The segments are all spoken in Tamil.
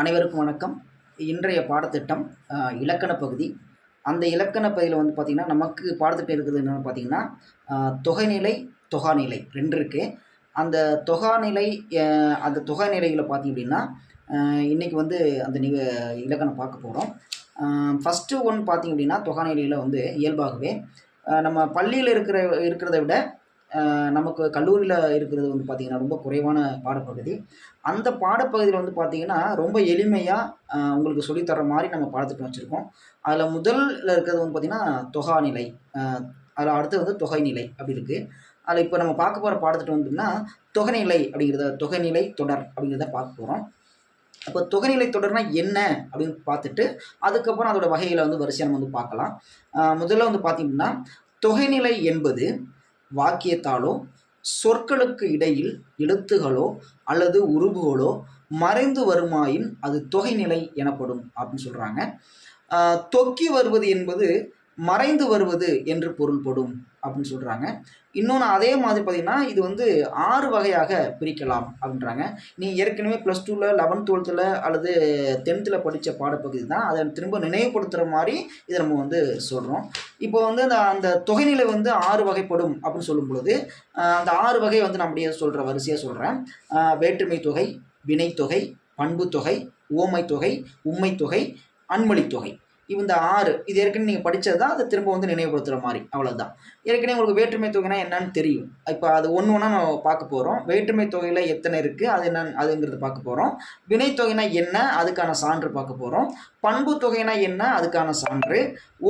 அனைவருக்கும் வணக்கம். இன்றைய பாடத்திட்டம் இலக்கண பகுதி. அந்த இலக்கண பகுதியில் வந்து பார்த்திங்கன்னா நமக்கு பாடத்திட்டம் இருக்குது என்னென்னு பார்த்தீங்கன்னா தொகைநிலை தொகாநிலை ரெண்டு இருக்குது அந்த தொகாநிலை அந்த தொகைநிலைகளை பார்த்தீங்க அப்படின்னா இன்றைக்கி வந்து அந்த நிக இலக்கணம் பார்க்க போகிறோம் ஃபஸ்ட்டு ஒன் பார்த்தீங்க அப்படின்னா தொகாநிலையில் வந்து இயல்பாகவே நம்ம பள்ளியில் இருக்கிற இருக்கிறத விட நமக்கு கல்லூரியில் இருக்கிறது வந்து பார்த்திங்கன்னா ரொம்ப குறைவான பாடப்பகுதி. அந்த பாடப்பகுதியில் வந்து பார்த்தீங்கன்னா ரொம்ப எளிமையாக உங்களுக்கு சொல்லித்தர மாதிரி நம்ம பாடத்திட்டம் வச்சுருக்கோம். அதில் முதலில் இருக்கிறது வந்து பார்த்திங்கன்னா தொகாநிலை அதில் அடுத்து வந்து தொகைநிலை அப்படி இருக்குது அதில் இப்போ நம்ம பார்க்க போகிற பாடத்திட்டம் வந்துன்னா தொகைநிலை அப்படிங்கிறத தொகைநிலை தொடர் அப்படிங்கிறத பார்க்க போகிறோம் அப்போ தொகைநிலை தொடர்னா என்ன அப்படின்னு பார்த்துட்டு அதுக்கப்புறம் அதோட வகைகளை வந்து வரிசையாக நம்ம வந்து பார்க்கலாம். முதல்ல வந்து பார்த்திங்கன்னா தொகைநிலை என்பது வாக்கியத்தாலோ சொற்களுக்கு இடையில் எழுத்துகளோ அல்லது உருபுகளோ மறைந்து வருமாயின் அது தொகைநிலை எனப்படும் அப்படின்னு சொல்கிறாங்க தொக்கி வருவது என்பது மறைந்து வருவது என்று பொருள்படும் அப்படின்னு சொல்கிறாங்க இன்னொன்று அதே மாதிரி பார்த்திங்கன்னா இது வந்து ஆறு வகையாக பிரிக்கலாம் அப்படின்றாங்க. நீ ஏற்கனவே ப்ளஸ் டூவில் லெவன்த் டுவெல்த்தில் அல்லது டென்த்தில் படித்த பாடப்பகுதி தான். அதை திரும்ப நினைவுபடுத்துகிற மாதிரி இதை நம்ம வந்து சொல்கிறோம் இப்போ வந்து அந்த அந்த தொகைநிலை வந்து ஆறு வகைப்படும் அப்படின்னு சொல்லும் பொழுது அந்த ஆறு வகை வந்து நம்முடைய சொல்கிற வரிசையாக சொல்கிறேன் வேற்றுமை தொகை வினைத்தொகை பண்புத்தொகை ஓமைத்தொகை தொகை அன்மொழித்தொகை. தொகை தொகை இந்த ஆறு. இது ஏற்கனவே நீங்கள் படித்தது தான் அதை திரும்ப வந்து நினைவுபடுத்துகிற மாதிரி. அவ்வளோதான் ஏற்கனவே உங்களுக்கு வேற்றுமை தொகைனா என்னன்னு தெரியும். இப்போ அது ஒன்று ஒன்றா நம்ம பார்க்க போகிறோம் வேற்றுமை தொகையில் எத்தனை இருக்குது அது என்ன அதுங்கிறது பார்க்க போகிறோம் வினைத்தொகைனா என்ன? அதுக்கான சான்று பார்க்க போகிறோம் பண்பு தொகைனா என்ன? அதுக்கான சான்று.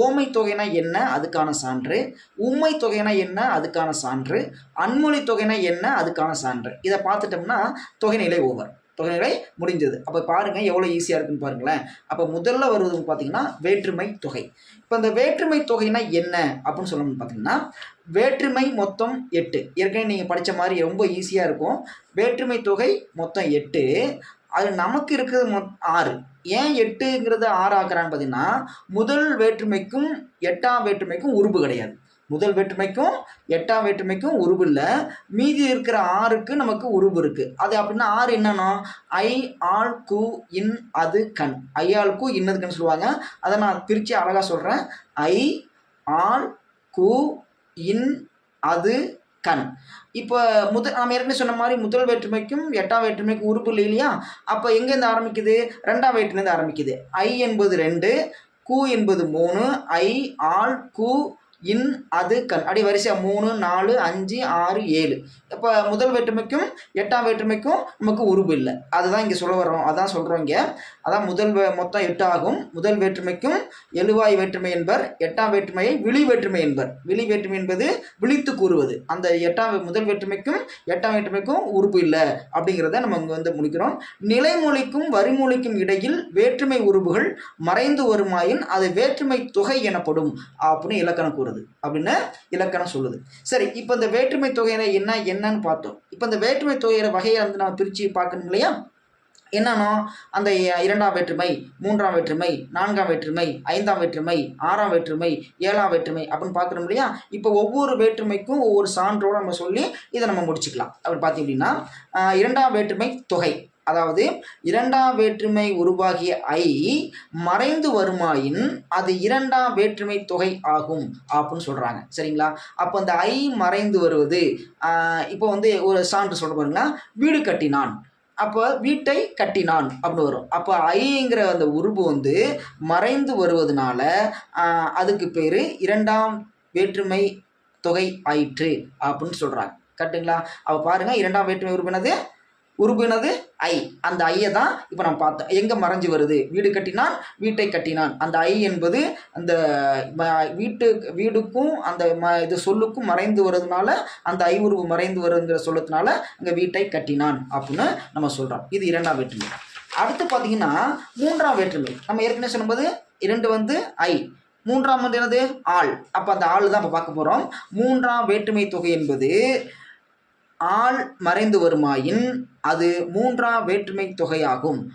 ஓமை தொகைனா என்ன? அதுக்கான சான்று. உண்மை தொகைனா என்ன? அதுக்கான சான்று. அன்மொழி தொகைனா என்ன? அதுக்கான சான்று. இதை பார்த்துட்டோம்னா தொகைநிலை ஓவர். தொகைகளை முடிஞ்சது. அப்போ பாருங்கள் எவ்வளோ ஈஸியாக இருக்குன்னு பாருங்களேன். அப்போ முதல்ல வருவது பார்த்தீங்கன்னா வேற்றுமை தொகை. இப்போ இந்த வேற்றுமை தொகைனா என்ன? அப்படின்னு சொல்லணும்னு பார்த்தீங்கன்னா வேற்றுமை மொத்தம் எட்டு. ஏற்கனவே நீங்கள் படித்த மாதிரி ரொம்ப ஈஸியாக இருக்கும். வேற்றுமை தொகை மொத்தம் எட்டு. அது நமக்கு இருக்கிறது மொத் ஆறு. ஏன் எட்டுங்கிறது ஆறு ஆக்குறான்னு பார்த்தீங்கன்னா முதல் வேற்றுமைக்கும் எட்டாம் வேற்றுமைக்கும் உறுப்பு கிடையாது. முதல் வேற்றுமைக்கும் எட்டாம் வேற்றுமைக்கும் உருபு இல்லை. மீதி இருக்கிற ஆறுக்கு நமக்கு உருபு இருக்குது அது அப்படின்னா ஆறு என்னன்னா? ஐ ஆள் கு இன் அது கண். ஐயாள் கு இன்னது கண் சொல்லுவாங்க. அதை நான் பிரித்து அழகாக சொல்கிறேன் ஐ ஆள் கு இன் அது கண். இப்போ முதல் நாம் ஏற்கனவே சொன்ன மாதிரி முதல் வேற்றுமைக்கும் எட்டாம் வேற்றுமைக்கும் உறுப்பு இல்லை இல்லையா? அப்போ எங்கேருந்து ஆரம்பிக்குது? ரெண்டாம் வேற்றுலேருந்து ஆரம்பிக்குது. ஐ என்பது ரெண்டு கு என்பது மூணு ஐ ஆள் கு இன் அது கண். அப்படி வரிசையாக மூணு நாலு அஞ்சு ஆறு ஏழு. இப்போ முதல் வேற்றுமைக்கும் எட்டாம் வேற்றுமைக்கும் நமக்கு உருவு இல்லை. அதுதான் இங்கே சொல்ல வரோம் அதான் சொல்கிறோம் இங்கே. அதான் முதல் மொத்தம் எட்டு ஆகும். முதல் வேற்றுமைக்கும் எழுவாய் வேற்றுமை என்பர் எட்டாம் வேற்றுமையை விழி வேற்றுமை என்பர். விழி வேற்றுமை என்பது விழித்து கூறுவது. அந்த எட்டாம் முதல் வேற்றுமைக்கும் எட்டாம் வேற்றுமைக்கும் உறுப்பு இல்லை அப்படிங்கிறத நம்ம இங்கே வந்து முடிக்கிறோம். நிலைமொழிக்கும் வரிமொழிக்கும் இடையில் வேற்றுமை உறுப்புகள் மறைந்து வருமாயின் அது வேற்றுமை தொகை எனப்படும் அப்படின்னு இலக்கணம் கூறுது அப்படின்னு இலக்கணம் சொல்லுது. சரி இப்போ இந்த வேற்றுமை தொகையில என்ன என்னன்னு பார்த்தோம். இப்போ இந்த வேற்றுமை தொகையில வகையை வந்து நம்ம பிரித்து பார்க்கணும் இல்லையா? என்னன்னா அந்த இரண்டாம் வேற்றுமை மூன்றாம் வேற்றுமை நான்காம் வேற்றுமை ஐந்தாம் வேற்றுமை ஆறாம் வேற்றுமை ஏழாம் வேற்றுமை அப்படின்னு பார்க்குறோம் இல்லையா? இப்போ ஒவ்வொரு வேற்றுமைக்கும் ஒவ்வொரு சான்றோடு நம்ம சொல்லி இதை நம்ம முடிச்சுக்கலாம். அப்படி பார்த்தீங்க அப்படின்னா இரண்டாம் வேற்றுமை தொகை. அதாவது இரண்டாம் வேற்றுமை உருவாகிய ஐ மறைந்து வருமாயின் அது இரண்டாம் வேற்றுமை தொகை ஆகும் அப்படின்னு சொல்கிறாங்க சரிங்களா? அப்போ அந்த ஐ மறைந்து வருவது இப்போ வந்து ஒரு சான்று சொல்ல பாருங்கன்னா வீடு கட்டினான். அப்போ வீட்டை கட்டினான் அப்படின்னு வரும். அப்போ ஐங்கிற அந்த உருபு வந்து மறைந்து வருவதனால அதுக்கு பேர் இரண்டாம் வேற்றுமை தொகை ஆயிற்று அப்படின்னு சொல்கிறாங்க கரெக்டுங்களா? அப்போ பாருங்கள் இரண்டாம் வேற்றுமை உறுப்பினது உறுப்பினது ஐ. அந்த ஐயை தான் இப்போ நம்ம பார்த்தோம் எங்கே மறைஞ்சு வருது? வீடு கட்டினான் வீட்டை கட்டினான். அந்த ஐ என்பது அந்த ம- வீட்டு வீடுக்கும் அந்த ம இது சொல்லுக்கும் மறைந்து வர்றதுனால அந்த ஐ உருவு மறைந்து வருங்கிற சொல்லத்தினால அங்கே வீட்டை கட்டினான் அப்படின்னு நம்ம சொல்கிறோம் இது இரண்டாம் வேற்றுமை. அடுத்து பார்த்தீங்கன்னா மூன்றாம் வேற்றுமை. நம்ம ஏற்கனவே சொல்லும்போது இரண்டு வந்து ஐ. மூன்றாம் வந்து என்னது? ஆள். அப்போ அந்த ஆள் தான் இப்போ பார்க்க போகிறோம் மூன்றாம் வேற்றுமை தொகை என்பது ஆள் மறைந்து வருமாயின் அது மூன்றாம் வேற்றுமை தொகையாகும்.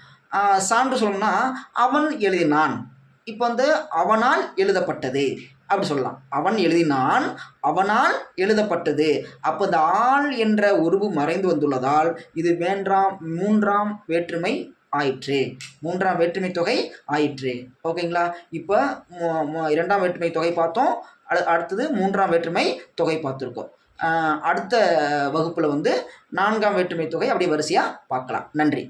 சான்று சொல்லணும்னா அவன் எழுதினான். இப்போ வந்து அவனால் எழுதப்பட்டது. அப்படி சொல்லலாம். அவன் எழுதினான் அவனால் எழுதப்பட்டது. அப்போ இந்த ஆள் என்ற உருவு மறைந்து வந்துள்ளதால் இது வேண்டாம் மூன்றாம் வேற்றுமை ஆயிற்று. மூன்றாம் வேற்றுமை தொகை ஆயிற்று. ஓகேங்களா? இப்போ இரண்டாம் வேற்றுமை தொகை பார்த்தோம். அடு- அடுத்தது மூன்றாம் வேற்றுமை தொகை பார்த்துருக்கோம். அடுத்த வகுப்பில் வந்து நான்காம் வேற்றுமை தொகை அப்படி வரிசையாக பார்க்கலாம். நன்றி.